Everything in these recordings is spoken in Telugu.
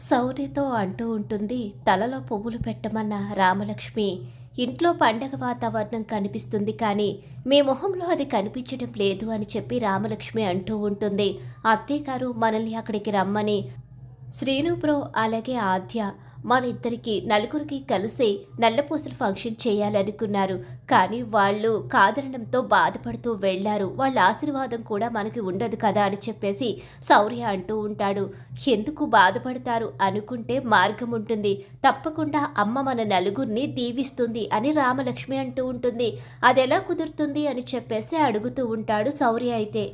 సౌర్యతో అంటూ ఉంటుంది తలలో పువ్వులు పెట్టమన్న రామలక్ష్మి. ఇంట్లో పండగ వాతావరణం కనిపిస్తుంది కానీ మీ మొహంలో అది కనిపించడం లేదు అని చెప్పి రామలక్ష్మి అంటూ ఉంటుంది. అత్తయ్య గారు మనల్ని అక్కడికి రమ్మని. శ్రీను బ్రో అలాగే ఆద్య మన ఇద్దరికి నలుగురికి కలిసి నల్లపూసల ఫంక్షన్ చేయాలనుకున్నారు. కానీ వాళ్ళు కాదనడంతో బాధపడుతూ వెళ్ళారు వాళ్ళ ఆశీర్వాదం కూడా మనకి ఉండదు కదా అని చెప్పేసి శౌర్య అంటూ ఉంటాడు. ఎందుకు బాధపడతారు అనుకుంటే మార్గం ఉంటుంది. తప్పకుండా అమ్మ మన నలుగురిని దీవిస్తుంది అని రామలక్ష్మి అంటూ ఉంటుంది. అదెలా కుదురుతుంది అని చెప్పేసి అడుగుతూ ఉంటాడు శౌర్య అయితే.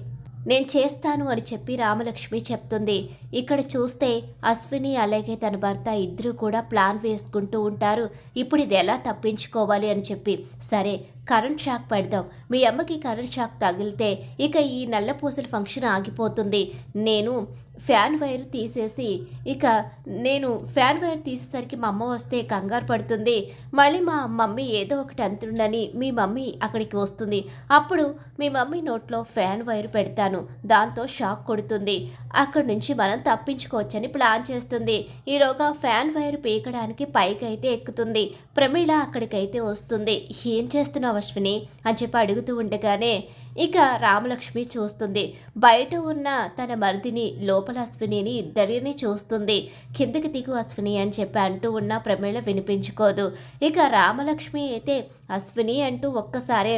నేను చేస్తాను అని చెప్పి రామలక్ష్మి చెప్తుంది. ఇక్కడ చూస్తే అశ్విని అలాగే తన భర్త ఇద్దరు కూడా ప్లాన్ వేసుకుంటూ ఉంటారు. ఇప్పుడు ఇది ఎలా తప్పించుకోవాలి అని చెప్పి. సరే కరెంట్ షాక్ పెడదాం. మీ అమ్మకి కరెంట్ షాక్ తగిలితే ఇక ఈ నల్లపూసల ఫంక్షన్ ఆగిపోతుంది. నేను ఫ్యాన్ వైర్ తీసేసి ఇక నేను ఫ్యాన్ వైర్ తీసేసరికి మా అమ్మ వస్తే కంగారు పడుతుంది. మళ్ళీ మా మమ్మీ ఏదో ఒకటి అంతుండని మీ మమ్మీ అక్కడికి వస్తుంది. అప్పుడు మీ మమ్మీ నోట్లో ఫ్యాన్ వైర్ పెడతాను. దాంతో షాక్ కొడుతుంది. అక్కడి నుంచి మనం తప్పించుకోవచ్చని ప్లాన్ చేస్తుంది. ఈలోగా ఫ్యాన్ వైర్ పీకడానికి పైకి అయితే ఎక్కుతుంది. ప్రమీళ అక్కడికైతే వస్తుంది. ఏం చేస్తున్నావు? అశ్విని అని చెప్పి అడుగుతూ ఉండగానే ఇక రామలక్ష్మి చూస్తుంది. బయట ఉన్న తన మరిదిని లోపల అశ్వినిని ఇద్దరిని చూస్తుంది. కిందకి దిగు అశ్విని అని చెప్పి అంటూ ఉన్న ప్రమేళ వినిపించుకోదు. ఇక రామలక్ష్మి అయితే అశ్విని అంటూ ఒక్కసారే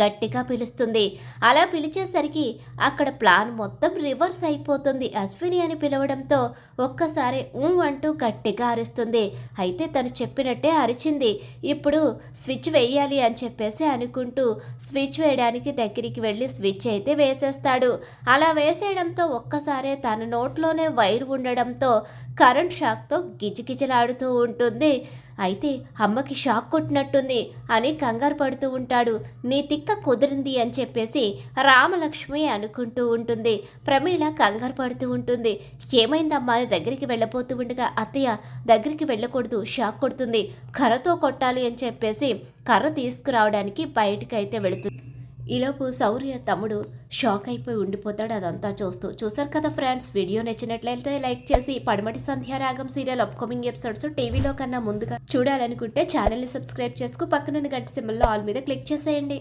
గట్టిగా పిలుస్తుంది. అలా పిలిచేసరికి అక్కడ ప్లాన్ మొత్తం రివర్స్ అయిపోతుంది. అశ్విని అని పిలవడంతో ఒక్కసారి ఊ అంటూ గట్టిగా అరుస్తుంది. అయితే తను చెప్పినట్టే అరిచింది. ఇప్పుడు స్విచ్ వేయాలి అని చెప్పేసి అనుకుంటూ స్విచ్ వేయడానికి దగ్గరికి వెళ్ళి స్విచ్ అయితే వేసేస్తాడు. అలా వేసేయడంతో ఒక్కసారే తన నోట్లోనే వైర్ ఉండడంతో కరెంట్ షాక్తో గిజగిజలాడుతూ ఉంటుంది. అయితే అమ్మకి షాక్ కొట్టినట్టుంది అని కంగారు పడుతూ ఉంటాడు. నీ తిక్క కుదిరింది అని చెప్పేసి రామలక్ష్మి అనుకుంటూ ఉంటుంది. ప్రమీళ కంగారు పడుతూ ఉంటుంది. ఏమైందమ్మా? అని దగ్గరికి వెళ్ళబోతూ ఉండగా అత్తయ్య దగ్గరికి వెళ్ళకూడదు షాక్ కొడుతుంది. కర్రతో కొట్టాలి అని చెప్పేసి కర్ర తీసుకురావడానికి బయటకైతే అయితే వెళుతుంది ఈలోపు శౌర్య తమ్ముడు షాక్ అయిపోయి ఉండిపోతాడు అదంతా చూస్తూ. చూసారు కదా ఫ్రెండ్స్ వీడియో నచ్చినట్లయితే లైక్ చేసి పడమటి సంధ్యారాగం సీరియల్ అప్కమింగ్ ఎపిసోడ్స్ టీవీలో కన్నా ముందుగా చూడాలనుకుంటే ఛానల్ని సబ్స్క్రైబ్ చేసుకు పక్కనున్న గంట సింబల్లో ఆల్ మీద క్లిక్ చేసేయండి.